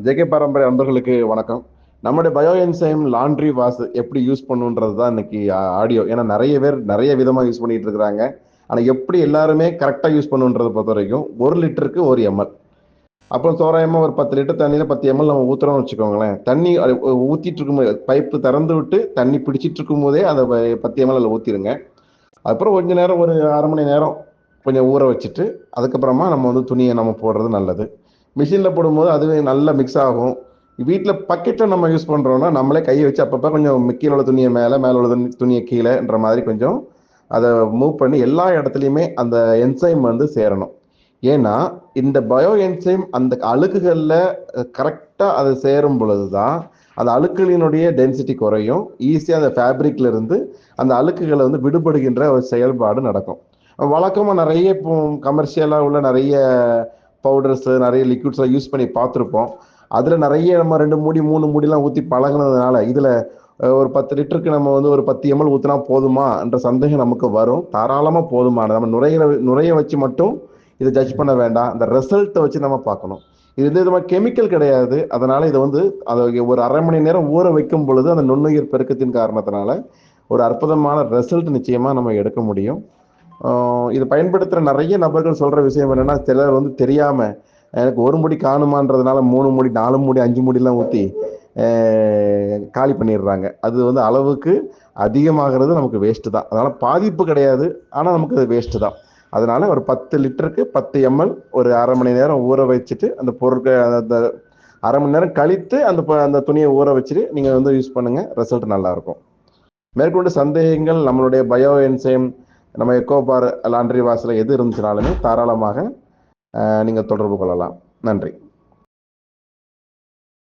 JK பாரம்பரிய அன்பர்களுக்கு வணக்கம். நம்முடைய பயோ என்சைம் லாண்ட்ரி வாஷ் எப்படி யூஸ் பண்ணுன்றது தான் இன்னைக்கு ஆடியோ. ஏன்னா நிறைய பேர் நிறைய விதமாக யூஸ் பண்ணிட்டு இருக்கிறாங்க. ஆனால் எப்படி எல்லாருமே கரெக்டாக யூஸ் பண்ணுன்றதை பொறுத்த வரைக்கும் ஒரு லிட்டருக்கு ஒரு எம்எல். அப்புறம் தோராயமாக ஒரு பத்து லிட்டர் தண்ணியில் பத்து எம்எல் நம்ம ஊற்றுறோம்னு வச்சுக்கோங்களேன். தண்ணி ஊற்றிட்டு இருக்கும்போது பைப்பு திறந்து விட்டு தண்ணி பிடிச்சிட்டு இருக்கும் போதே அதை ப- பத்து எம்எல் அதில் ஊற்றிடுங்க அப்புறம் கொஞ்ச நேரம் ஒரு அரை மணி நேரம் கொஞ்சம் ஊற வச்சுட்டு அதுக்கப்புறமா நம்ம வந்து துணியை நம்ம போடுறது நல்லது. மிஷினில் போடும்போது அதுவே நல்லா மிக்ஸ் ஆகும். வீட்டில் பக்கெட்டில் நம்ம யூஸ் பண்ணுறோன்னா நம்மளே கையை வச்சு அப்பப்போ கொஞ்சம் கீழே உள்ள துணியை மேலே மேலே உள்ள துணி துணியை கீழேன்ற மாதிரி கொஞ்சம் அதை மூவ் பண்ணி எல்லா இடத்துலையுமே அந்த என்சைம் வந்து சேரணும். ஏன்னா இந்த பயோ என்சைம் அந்த அழுக்குகளில் கரெக்டாக அது சேரும் பொழுது தான் அந்த அழுக்குகளினுடைய டென்சிட்டி குறையும். ஈஸியாக அந்த ஃபேப்ரிக்ல இருந்து அந்த அழுக்குகளை வந்து விடுபடுகின்ற ஒரு செயல்பாடு நடக்கும். வழக்கமாக நிறைய இப்போ கமர்ஷியலாக உள்ள நிறைய பவுடர்ஸ் நிறைய லிக்விட்ஸ்லாம் யூஸ் பண்ணி பார்த்துருப்போம். அதில் நிறைய நம்ம ரெண்டு மூடி மூணு மூடிலாம் ஊற்றி பழகுனதுனால இதில் ஒரு பத்து லிட்டருக்கு நம்ம வந்து ஒரு பத்து எம்எல் ஊற்றினா போதுமா என்ற சந்தேகம் நமக்கு வரும். தாராளமாக போதுமானது நம்ம நுரையில நுரைய வச்சு மட்டும் இதை ஜட்ஜ் பண்ண வேண்டாம். அந்த ரிசல்ட்டை வச்சு நம்ம பார்க்கணும். இது வந்து இது கெமிக்கல் கிடையாது. அதனால இதை வந்து அதை ஒரு அரை மணி நேரம் ஊற வைக்கும் பொழுது அந்த நுண்ணுயிர் பெருக்கத்தின் காரணத்தினால ஒரு அற்புதமான ரிசல்ட் நிச்சயமாக நம்ம எடுக்க முடியும். இதை பயன்படுத்துகிற நிறைய நபர்கள் சொல்கிற விஷயம் என்னென்னா சிலர் வந்து தெரியாமல் எனக்கு ஒரு முடி காணுமான்றதுனால மூணு முடி நாலு முடி அஞ்சு முடிலாம் ஊற்றி காலி பண்ணிடுறாங்க. அது வந்து அளவுக்கு அதிகமாகிறது நமக்கு வேஸ்ட்டு தான். அதனால் பாதிப்பு கிடையாது ஆனால் நமக்கு அது வேஸ்ட்டு தான். அதனால் ஒரு பத்து லிட்டருக்கு பத்து எம்எல் ஒரு அரை மணி நேரம் ஊற வச்சுட்டு அந்த பொருட்கள் அந்த அரை மணி நேரம் கழித்து அந்த ப- அந்த துணியை ஊற வச்சுட்டு நீங்கள் வந்து யூஸ் பண்ணுங்கள் ரிசல்ட் நல்லாயிருக்கும் மேற்கொண்டு சந்தேகங்கள் நம்மளுடைய பயோ என்சைம் நம்ம எக்கோபார் லாண்ட்ரி வாஷில் எது இருந்துச்சுனாலுமே தாராளமாக நீங்கள் தொடர்பு கொள்ளலாம். நன்றி.